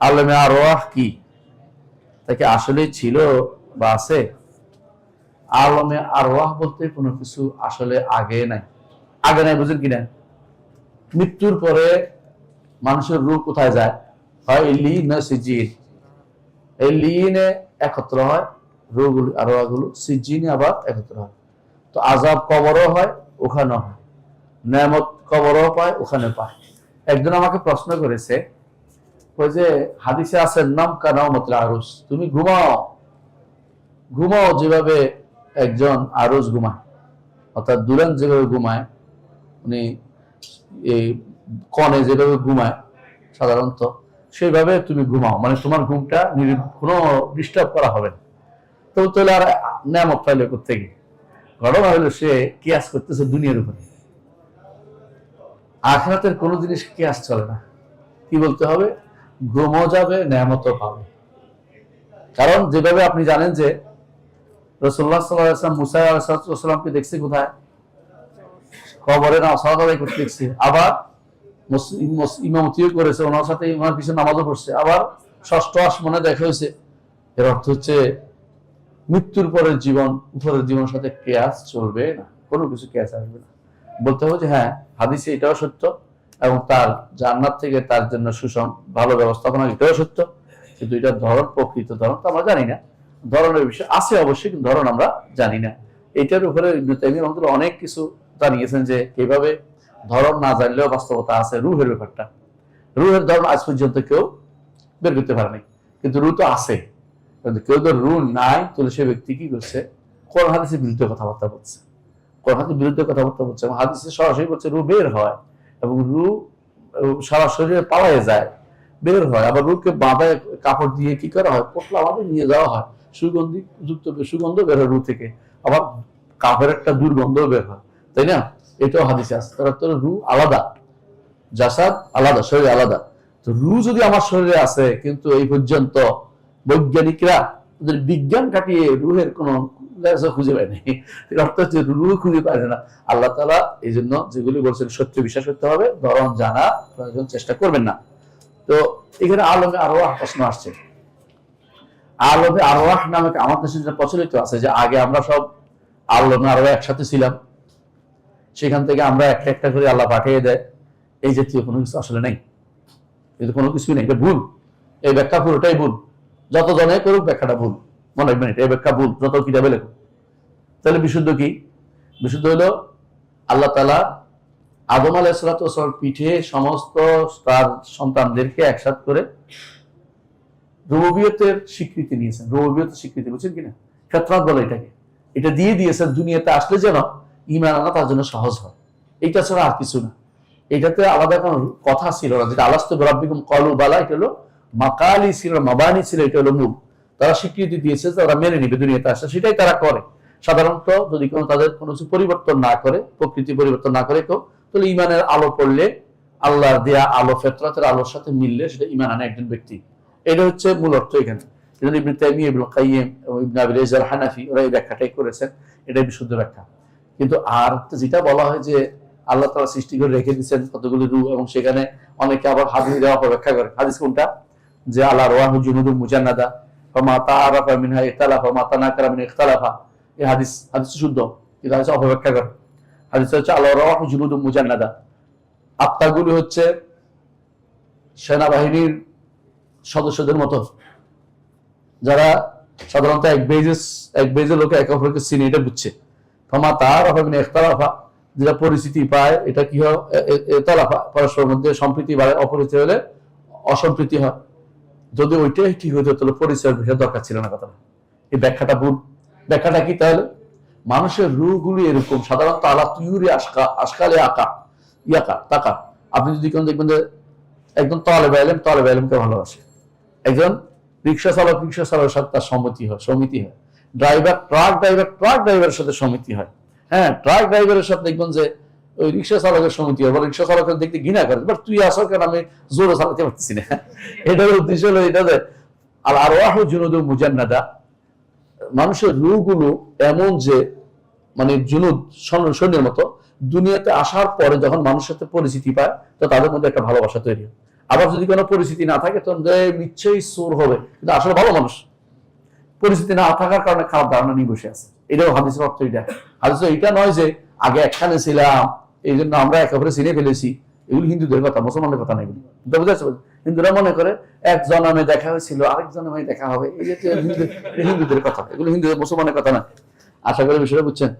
আলমে আরোয়াহ কি? তাকে আসলে ছিল বা আছে? আলমে আরোয়াহ বলতে কোনো কিছু আসলে আগে নাই। আগে নাই বুঝেন কিনা মৃত্যুর পরে মানুষের রূপ কোথায় যায়? হয় এই লি না সিজিন। এই লিনে একত্র হয় রুগুলো আরোয়াগুলো সিজিনে আবার একত্র হয়। তো আজাব কবরও হয়, ওখানেও হয়। নেয়ামত কবরও পায় ওখানে পায়। একজন আমাকে প্রশ্ন করেছে ওই যে হাদিসে আছে, নাম কানাও তুমি ঘুমাও। ঘুমাও যেভাবে একজন আরুস ঘুমায়, অর্থাৎ দুরান যেভাবে ঘুমায়, উনি এই কনে যেভাবে ঘুমায়, সাধারণত সেইভাবে তুমি ঘুমাও মানে তোমার ঘুমটা কোনো ডিস্টার্ব করা হবে না। তো তাহলে আর নামক পাইলে করতে গিয়ে ঘটনা হলো সে কিয়াস করতেছে দুনিয়ার উপরে। আখরাতের কোনো জিনিস কিয়াস চলে না। কি বলতে হবে? ঘুমও যাবে, নেয়ামতও পাবে। কারণ যেভাবে আপনি জানেন যে রসুল্লাহ সাল্লাম মুসা আলাহামকে দেখছি কোথায়? কবরে না করতে দেখছি। আবার ইমামতিও করেছে, ওনার সাথে ওনার পিছনে নামাজও পড়ছে। আবার ষষ্ঠ আসমানে দেখা হয়েছে। এর অর্থ হচ্ছে মৃত্যুর পরের জীবন, উপরের জীবনের সাথে কেয়াস চলবে না। কোনো কিছু কেয়াস আসবে না। বলতে হবে যে হ্যাঁ হাদিসে এটাও সত্য। এবং তার জান্নাত থেকে তার জন্য সুষম, ভালো ব্যবস্থাপনা, এটাও সত্য, কিন্তু এটার ধরন, প্রকৃত ধরন তো আমরা জানি না। ধরনের বিষয় আছে অবশ্যই, কিন্তু ধরন আমরা জানি না। এটার উপরে অনেক কিছু জানিয়েছেন যে কীভাবে ধরন না জানলেও বাস্তবতা আছে রুহের ব্যাপারটা। রুহের ধরন আজ পর্যন্ত কেউ বের করতে পারেনি কিন্তু রু তো আছে। কিন্তু কেউ তো রু নাই, তাহলে সে ব্যক্তি কি করছে? কোরআন হাদিসের বিরুদ্ধে কথাবার্তা বলছে। কোরআন হাদিসের বিরুদ্ধে কথাবার্তা বলছে এবং হাদিসে সরাসরি বলছে রু বের হয়। এবং রু সারা শরীরে পালায় যায়, বের হয়। আবার রুকে বাঁধায় কাপড় দিয়ে কি করা হয়? পোটলা বাঁধে নিয়ে যাওয়া হয়। সুগন্ধি যুক্ত সুগন্ধ বের হয় রু থেকে। আবার কাপড়ের একটা দুর্গন্ধ বের হয়। তাই না? এটাও হাদিসে আছে। তার রু আলাদা। জাসাদ আলাদা, শরীর আলাদা। তো রু যদি আমার শরীরে আছে, কিন্তু এই পর্যন্ত বৈজ্ঞানিকরা ওদের বিজ্ঞান কাটিয়ে রুহের কোন খুঁজে পায়নি এর অর্থ হচ্ছে রু খুঁজে পায় না। আল্লাহ তালা এই জন্য যেগুলি বলছেন, সত্য বিশ্বাস করতে হবে ধরন জানা প্রয়োজন, চেষ্টা করবেন না। তো এখানে আলমে আরোয়াহ প্রশ্ন আসছে। আলমে আরোয়াহ নামে আমার দেশে যেটা প্রচলিত আছে, যে আগে আমরা সব আলমে আরোয়াহ একসাথে ছিলাম। সেখান থেকে আমরা একটা একটা করে আল্লাহ পাঠিয়ে দেয়। এই জাতীয় কোনো কিছু আসলে নেই। কিন্তু কোনো কিছুই নেই, এটা ভুল। এই ব্যাখ্যা পুরোটাই ভুল। যত জনে করুক ব্যাখ্যাটা ভুল মনে রাখবেন এটা এই ব্যাখ্যা ভুল, যত কিতাবে লেখুক। তাহলে বিশুদ্ধ কি? বিশুদ্ধ হলো আল্লাহ তালা আদম আলাইসালাম পিঠে সমস্ত তার সন্তানদেরকে একসাথ করে রুবিয়তের স্বীকৃতি নিয়েছেন। রুবিয়তের স্বীকৃতি, বুঝছেন কিনা? ফেতরাত বলে এটাকে। এটা দিয়ে দিয়েছেন দুনিয়াতে আসলে যেন ইমান আনা তার জন্য সহজ হয়। এইটা ছাড়া আর কিছু না। এটাতে আলাদা কোনো কথা ছিল না। যেটা আলাস্ত রব্বিকুম কলু বালা, এটা হলো মাকালি ছিল, মাবানি ছিল, এটা হলো মূল। তারা স্বীকৃতি দিয়েছে ওরা মেনে নিবে, দুনিয়াতে আসে সেটাই তারা করে। সাধারণত যদি কোনো তাদের কোনো কিছু পরিবর্তন না করে, প্রকৃতি পরিবর্তন না করে কেউ, তাহলে ইমানের আলো পড়লে আল্লাহর দেয়া আলো, ফেতরাতের আলোর সাথে মিললে সেটা ইমান আনে একজন ব্যক্তি। এটা হচ্ছে মূল অর্থ এখানে। এজন্য ইবনে তাইমিয়া ইবনে কাইয়িম এবং ইবনে আবিল ইজার হানাফি, ওরা এই ব্যাখ্যাটাই করেছেন, এটাই বিশুদ্ধ ব্যাখ্যা। কিন্তু আর যেটা বলা হয় যে আল্লাহ তালা সৃষ্টি করে রেখে দিচ্ছেন কতগুলি রূপ, এবং সেখানে অনেকে আবার হাদিস দেওয়া পর ব্যাখ্যা করে। হাদিস কোনটা? যে আল্লাহ রোয়াহু জুনুদু মুজান্নাদা মিনহা মা তানাকারা মিন ইখতালাফা। এই হাদিস হাদিস শুদ্ধ, কিন্তু হাদিস অপব্যাখ্যা করে হাদিস হচ্ছে মুজান্নাদা। হচ্ছে সেনাবাহিনীর সদস্যদের মতো। যারা সাধারণত এক বেজেস, এক বেজের লোকে একে অপরকে চিনে, এটা বুঝছে। ফমা তার একতলাফা যেটা পরিস্থিতি পায়, এটা কি হয়? এতলাফা পরস্পরের মধ্যে সম্প্রীতি বাড়ে অপরিচয় হলে অসম্প্রীতি হয়। যদি ওইটাই ঠিক হইতো তাহলে পরিচয়ের বিষয় দরকার ছিল না কথাটা। এই ব্যাখ্যাটা ভুল। ব্যাখ্যাটা কি তাহলে? মানুষের রুগুলি এরকম, সাধারণত আলা তুইউরি আশকা, আশকালে আঁকা, ইয়াকা, তাকা। আপনি যদি কেউ দেখবেন যে একজন তলে বাইলেম তলে বাইলেমকে ভালোবাসে। একজন রিক্সা চালক, রিক্সা চালকের সাথে তার সম্মতি হয়, সমিতি হয়। ড্রাইভার, ট্রাক ড্রাইভার, ট্রাক ড্রাইভারের সাথে সমিতি হয়। হ্যাঁ ট্রাক ড্রাইভারের সাথে দেখবেন যে ওই রিক্সা চালকের সমিতি রিক্সা চালকের দেখতে ঘৃণা বাট তুই আমি জোরে চালাতে না। উদ্দেশ্য হলো এটা যে আর জুনুদু মুজান্নাদা, মানুষের রুগুলো এমন যে মানে জুনুদ সৈন্যের মতো, দুনিয়াতে আসার পরে যখন মানুষের সাথে পরিচিতি পায়, তো তাদের মধ্যে একটা ভালোবাসা তৈরি হয়। আবার যদি কোনো পরিস্থিতি না থাকে, তখন নিশ্চয়ই চোর হবে। কিন্তু আসলে ভালো মানুষ। পরিস্থিতি না থাকার কারণে খারাপ ধারণা নিয়ে বসে আছে। এটাও হাদিসের অর্থ এটা। হাদিস এইটা নয় যে, আগে একখানে ছিলাম এই জন্য আমরা একেবারে চিনে ফেলেছি, এগুলো হিন্দুদের কথা মুসলমানের কথা নেই। হিন্দুরা মনে করে এক জনমে দেখা হয়েছিল আরেক জনমে দেখা হবে। এই যে হিন্দু- হিন্দুদের কথা, এগুলো হিন্দুদের মুসলমানের কথা না। আশা করি বিষয়টা বুঝছেন?